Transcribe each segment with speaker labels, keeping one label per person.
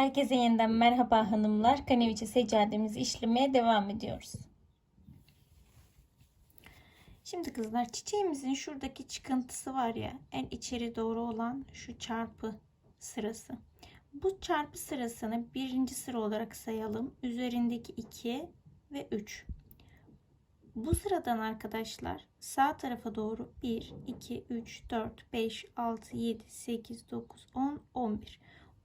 Speaker 1: Herkese yeniden merhaba hanımlar. Kaneviçe seccademizi işlemeye devam ediyoruz. Şimdi kızlar çiçeğimizin şuradaki çıkıntısı var ya en içeri doğru olan şu çarpı sırası. Bu çarpı sırasını birinci sıra olarak sayalım. Üzerindeki 2 ve 3. Bu sıradan arkadaşlar sağ tarafa doğru 1, 2, 3, 4, 5, 6, 7, 8, 9, 10, 11.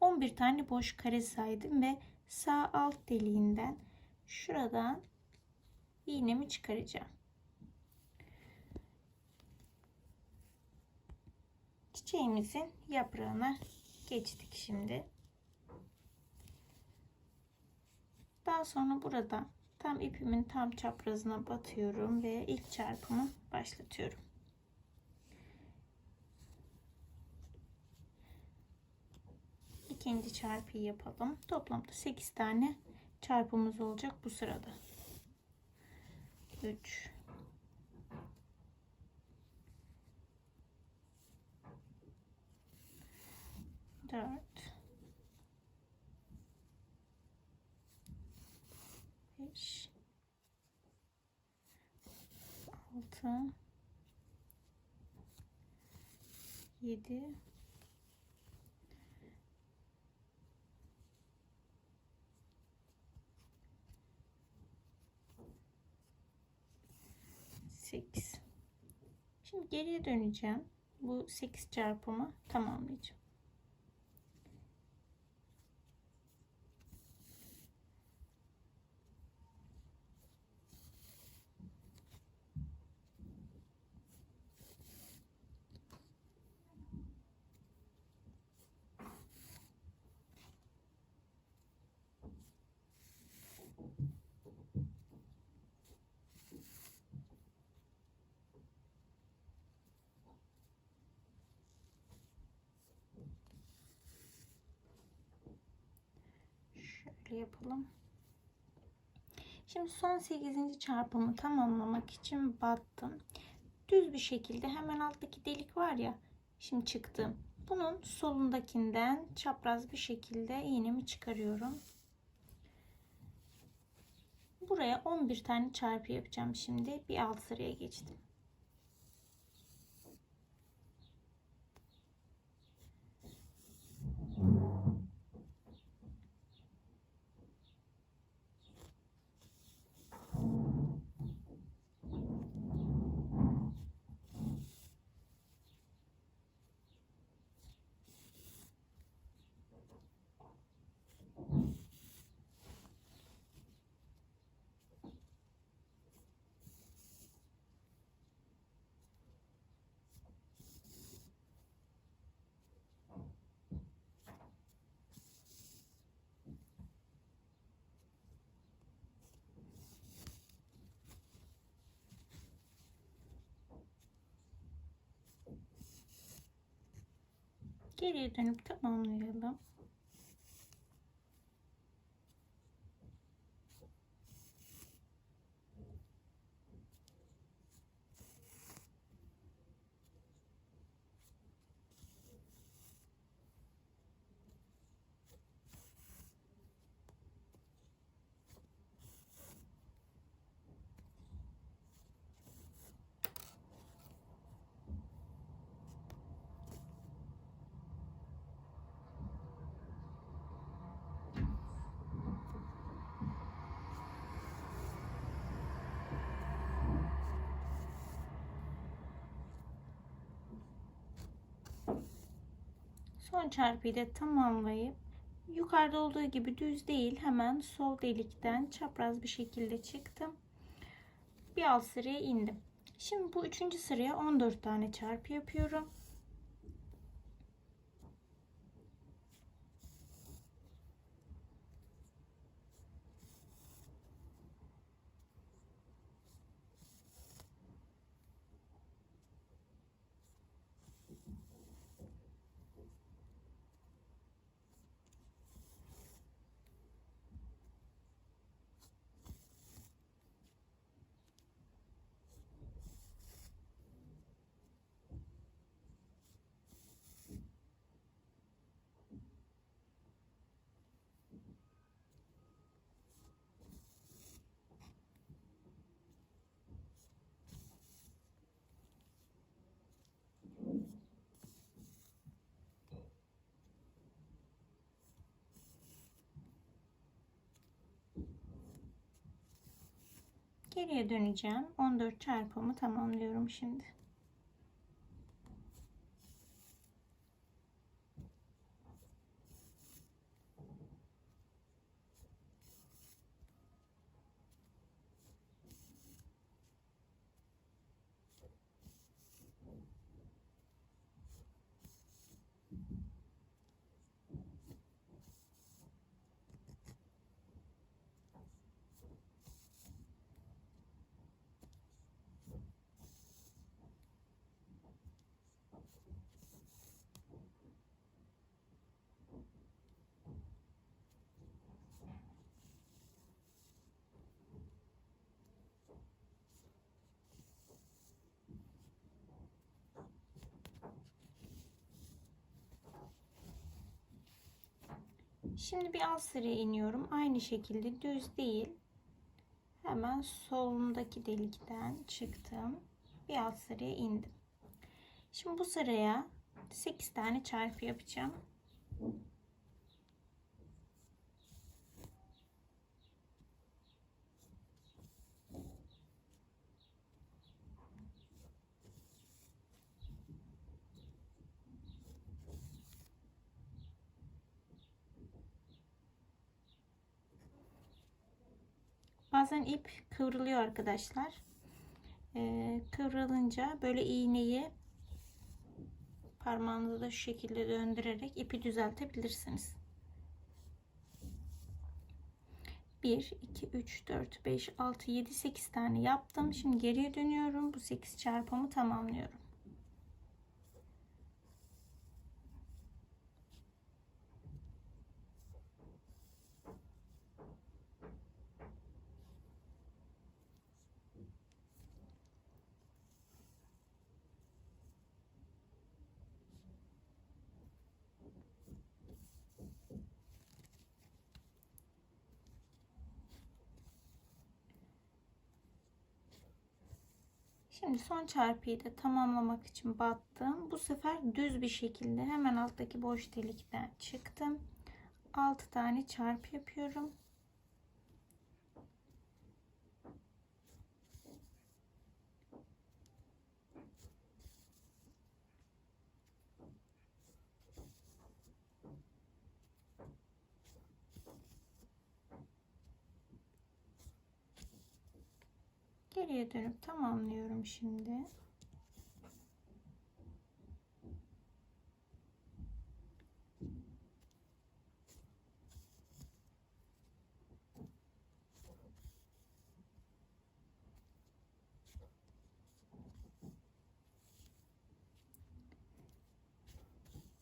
Speaker 1: 11 tane boş kare saydım ve sağ alt deliğinden şuradan iğnemi çıkaracağım. Çiçeğimizin yaprağına geçtik şimdi. Daha sonra burada tam ipimin tam çaprazına batıyorum ve ilk çarpımı başlatıyorum. İkinci çarpıyı yapalım. Toplamda 8 tane çarpımız olacak bu sırada. 3 4 5 6 7 8 şimdi geriye döneceğim. Bu 8 çarpımı tamamlayacağım şöyle yapalım. Şimdi son 8. çarpımı tamamlamak için battım. Düz bir şekilde hemen alttaki delik var ya şimdi çıktım bunun solundakinden çapraz bir şekilde iğnemi çıkarıyorum. Buraya 11 tane çarpı yapacağım. Şimdi bir alt sıraya geçtim geriye dönüp tamamlayalım. Son çarpıyı da tamamlayıp yukarıda olduğu gibi düz değil hemen sol delikten çapraz bir şekilde çıktım. Bir alt sıraya indim. Şimdi bu üçüncü sıraya 14 tane çarpı yapıyorum. Geriye döneceğim. 14 çarpımı tamamlıyorum şimdi. Şimdi bir alt sıraya iniyorum. Aynı şekilde düz değil. Hemen solundaki delikten çıktım. Bir alt sıraya indim. Şimdi bu sıraya 8 tane çarpı yapacağım. Bazen ip kıvrılıyor arkadaşlar. Ee, kıvrılınca böyle iğneyi parmağınızı da şu şekilde döndürerek ipi düzeltebilirsiniz. 1, 2, 3, 4, 5, 6, 7, 8 tane yaptım. Şimdi geriye dönüyorum. Bu 8 çarpımı tamamlıyorum. Şimdi son çarpıyı da tamamlamak için battım. Bu sefer düz bir şekilde hemen alttaki boş delikten çıktım. 6 tane çarpı yapıyorum. Geriye dönüp tamamlıyorum şimdi.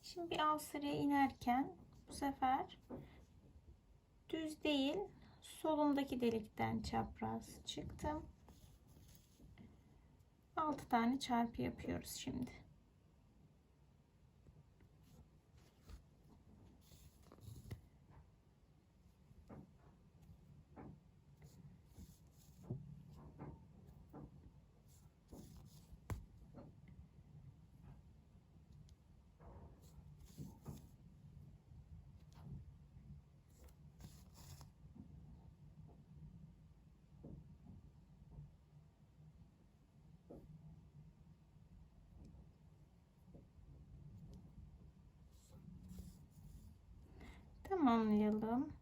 Speaker 1: Şimdi bir alt sıraya inerken bu sefer düz değil solundaki delikten çapraz çıktım. 6 tane çarpı yapıyoruz şimdi. Tamamlayalım.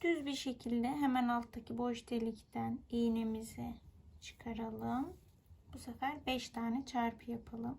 Speaker 1: Düz bir şekilde hemen alttaki boş delikten iğnemizi çıkaralım. Bu sefer 5 tane çarpı yapalım.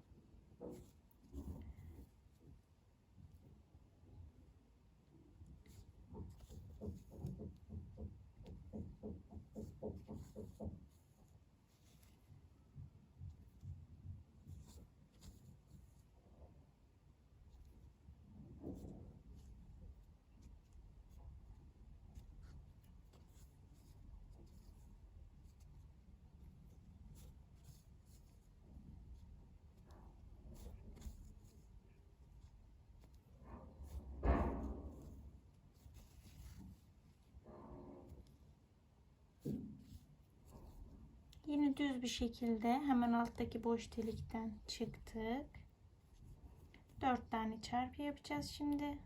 Speaker 1: Yine düz bir şekilde hemen alttaki boş delikten çıktık. 4 tane çarpı yapacağız şimdi.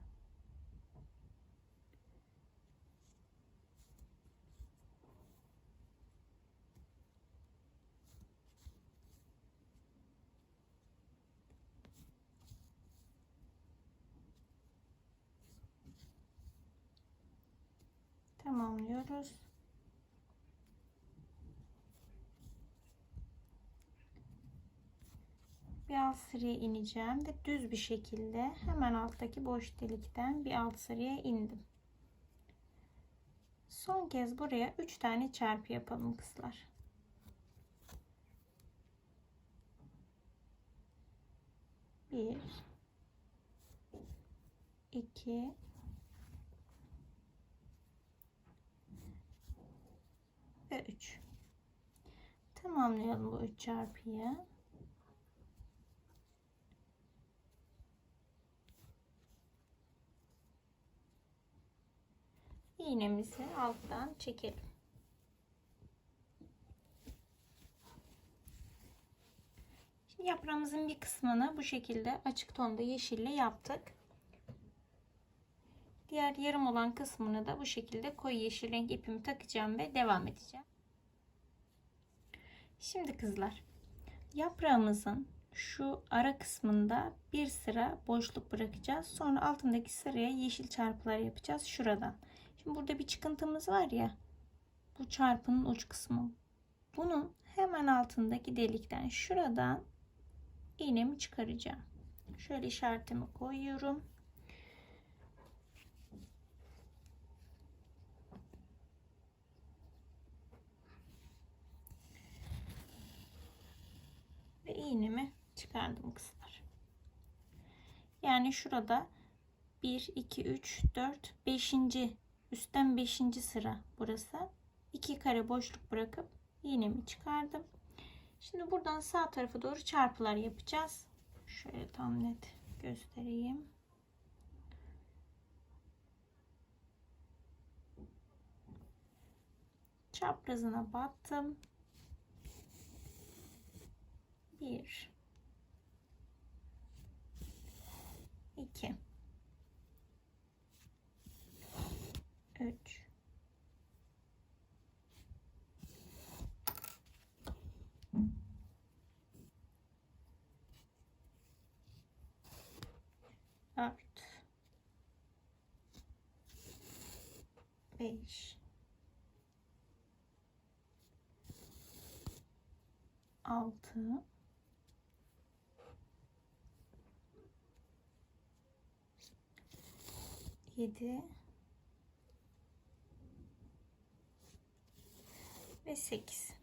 Speaker 1: Tamamlıyoruz. Bir alt sıraya ineceğim ve düz bir şekilde hemen alttaki boş delikten bir alt sıraya indim. Son kez buraya 3 tane çarpı yapalım kızlar. Bir, iki, ve üç. Tamamlayalım bu üç çarpıyı. İğnemizi alttan çekelim. Şimdi yaprağımızın bir kısmını bu şekilde açık tonda yeşille yaptık. Diğer yarım olan kısmını da bu şekilde koyu yeşil renk ipimi takacağım ve devam edeceğim. Şimdi kızlar yaprağımızın şu ara kısmında bir sıra boşluk bırakacağız. Sonra altındaki sıraya yeşil çarpılar yapacağız şuradan. Şimdi burada bir çıkıntımız var ya. Bu çarpının uç kısmı. Bunun hemen altındaki delikten şuradan iğnemi çıkaracağım. Şöyle işaretimi koyuyorum. Ve iğnemi çıkardım kızlar. Yani şurada 1, 2, 3, 4, 5. Üstten 5. sıra burası. 2 kare boşluk bırakıp iğnemi çıkardım. Şimdi buradan sağ tarafa doğru çarpılar yapacağız. Şöyle tam net göstereyim. Çaprazına battım. 1 2 5 6 7 ve 8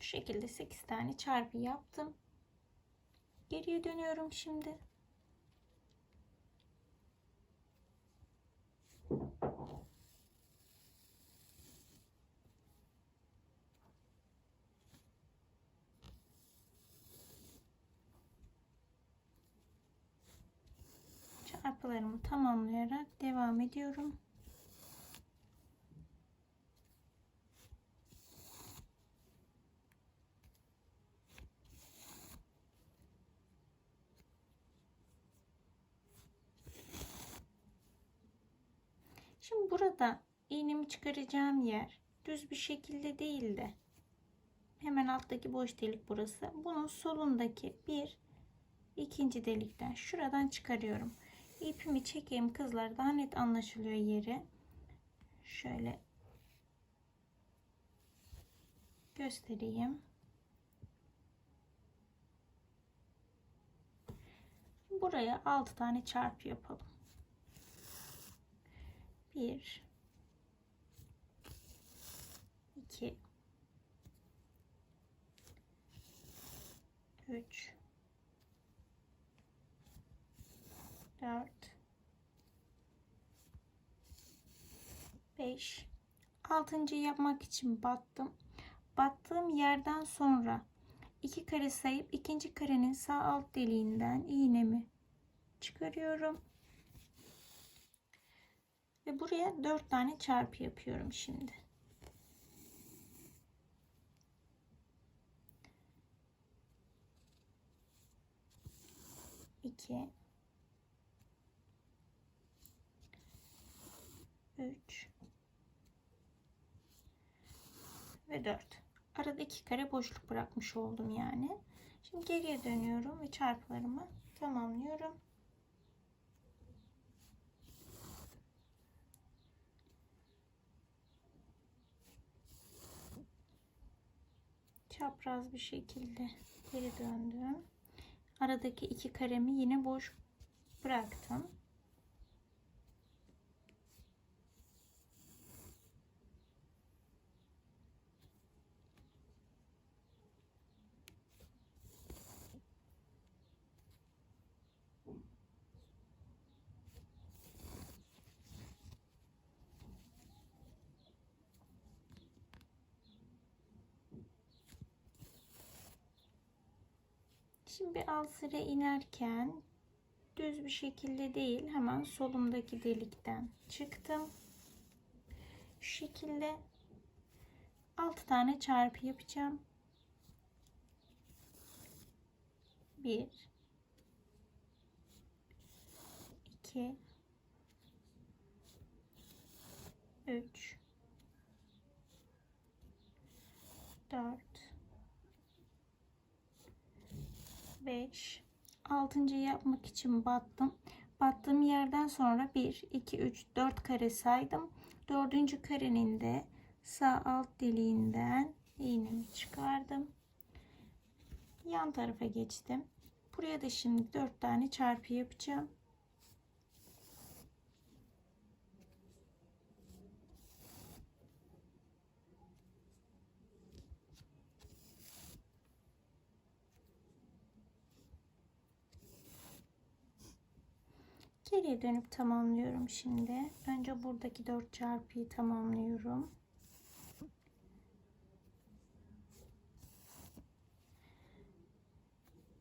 Speaker 1: bu şekilde 8 tane çarpı yaptım. Geriye dönüyorum şimdi. Çarpılarımı tamamlayarak devam ediyorum. Şimdi burada iğnemi çıkaracağım yer düz bir şekilde değil de hemen alttaki boş delik burası. Bunun solundaki bir ikinci delikten şuradan çıkarıyorum. İpimi çekeyim kızlar daha net anlaşılıyor yeri. Şöyle göstereyim. Buraya 6 tane çarpı yapalım. 1 2 3 4 5 altıncıyı yapmak için battım. Battığım yerden sonra iki kare sayıp ikinci karenin sağ alt deliğinden iğnemi çıkarıyorum. Ve buraya dört tane çarpı yapıyorum şimdi. İki, 3 ve 4. Arada iki kare boşluk bırakmış oldum yani. Şimdi geriye dönüyorum ve çarpılarımı tamamlıyorum. Çapraz bir şekilde geri döndüm. Aradaki iki karemi yine boş bıraktım. Şimdi alt sıra inerken düz bir şekilde değil hemen solumdaki delikten çıktım. Şu şekilde 6 tane çarpı yapacağım. 1 2 3 4 5 altıncı yapmak için battım. Battığım yerden sonra 1 2 3 4 kare saydım. Dördüncü karenin de sağ alt deliğinden iğnemi çıkardım. Yan tarafa geçtim. Buraya da şimdi 4 tane çarpı yapacağım. Geriye dönüp tamamlıyorum şimdi. Önce buradaki 4 çarpıyı tamamlıyorum.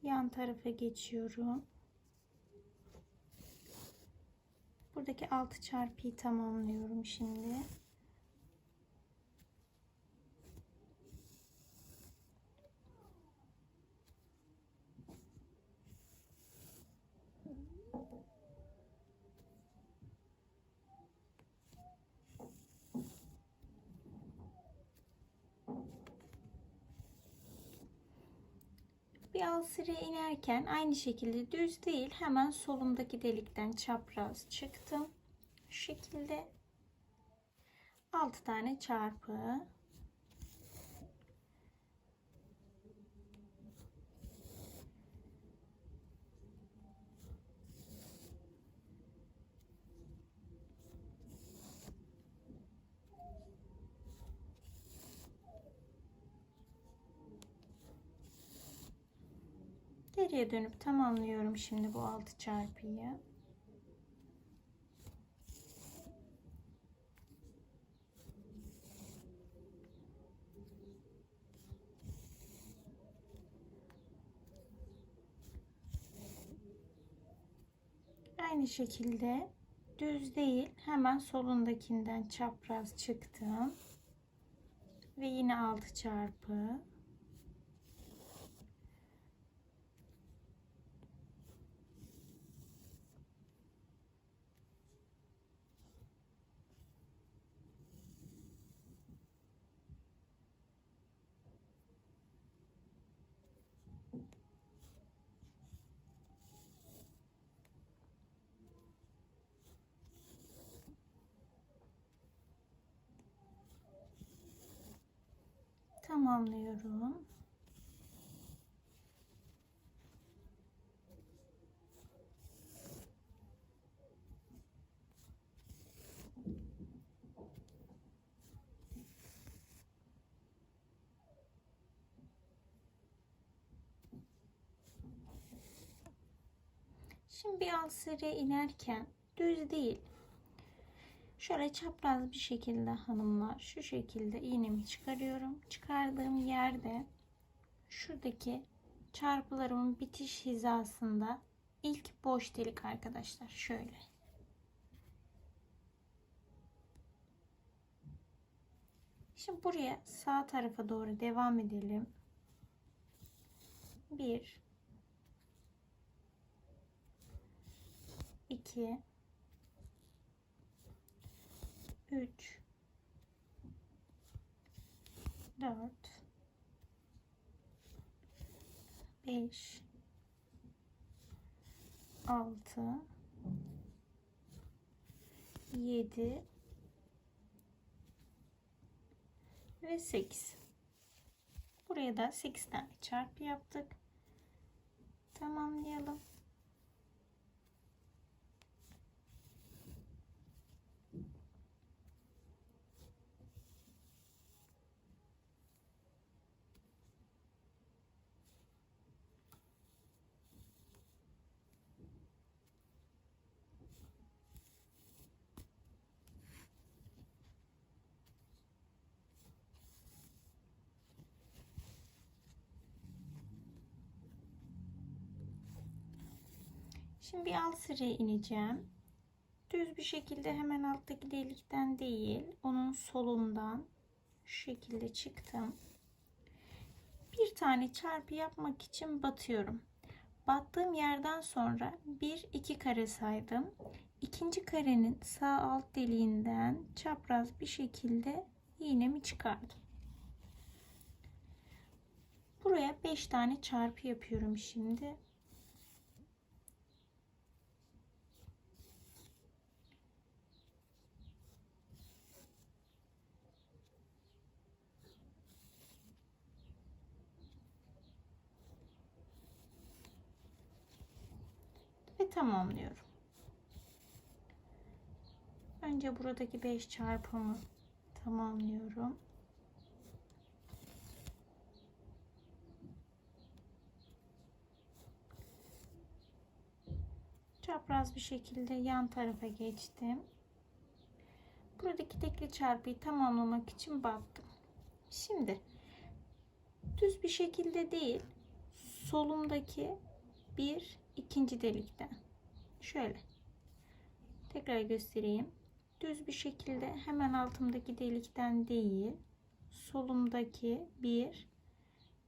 Speaker 1: Yan tarafa geçiyorum. Buradaki 6 çarpıyı tamamlıyorum şimdi. Sıraya inerken aynı şekilde düz değil hemen solumdaki delikten çapraz çıktım. Şu şekilde 6 tane çarpı Geriye dönüp tamamlıyorum şimdi bu 6 çarpıyı. Aynı şekilde düz değil hemen solundakinden çapraz çıktım. Ve yine 6 çarpı tamamlıyorum. Şimdi bir alt sıraya inerken düz değil. Şöyle çapraz bir şekilde hanımlar şu şekilde iğnemi çıkarıyorum. Çıkardığım yerde şuradaki çarpılarımın bitiş hizasında ilk boş delik arkadaşlar şöyle. Şimdi buraya sağ tarafa doğru devam edelim. 1 2 3 4 5 6 7 ve 8 buraya da 8 tane çarpı yaptık. Tamamlayalım Şimdi bir alt sıraya ineceğim. Düz bir şekilde hemen alttaki delikten değil, onun solundan şu şekilde çıktım. Bir tane çarpı yapmak için batıyorum. Battığım yerden sonra bir iki kare saydım. İkinci karenin sağ alt deliğinden çapraz bir şekilde iğnemi çıkardım. Buraya 5 tane çarpı yapıyorum şimdi. Tamamlıyorum. Önce buradaki 5 çarpımı tamamlıyorum. Çapraz bir şekilde yan tarafa geçtim. Buradaki tekli çarpıyı tamamlamak için battım. Şimdi düz bir şekilde değil solumdaki bir ikinci delikten şöyle. Tekrar göstereyim. Düz bir şekilde hemen altımdaki delikten değil solumdaki bir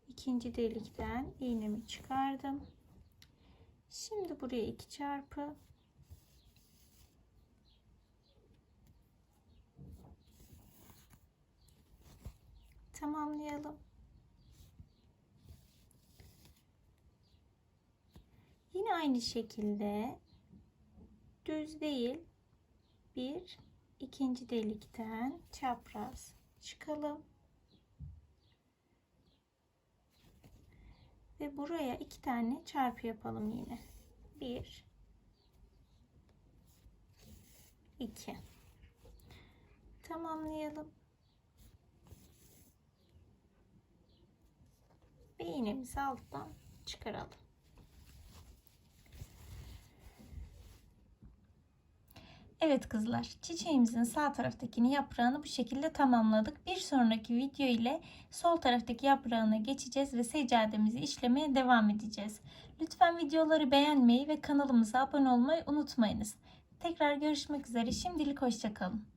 Speaker 1: ikinci delikten iğnemi çıkardım. Şimdi buraya iki çarpı. Tamamlayalım. Yine aynı şekilde düz değil bir ikinci delikten çapraz çıkalım. Ve buraya iki tane çarpı yapalım yine. Bir, iki. Tamamlayalım. Ve iğnemizi alttan çıkaralım. Evet kızlar, çiçeğimizin sağ taraftakini yaprağını bu şekilde tamamladık. Bir sonraki video ile sol taraftaki yaprağına geçeceğiz ve seccademizi işlemeye devam edeceğiz. Lütfen videoları beğenmeyi ve kanalımıza abone olmayı unutmayınız. Tekrar görüşmek üzere. Şimdilik hoşçakalın.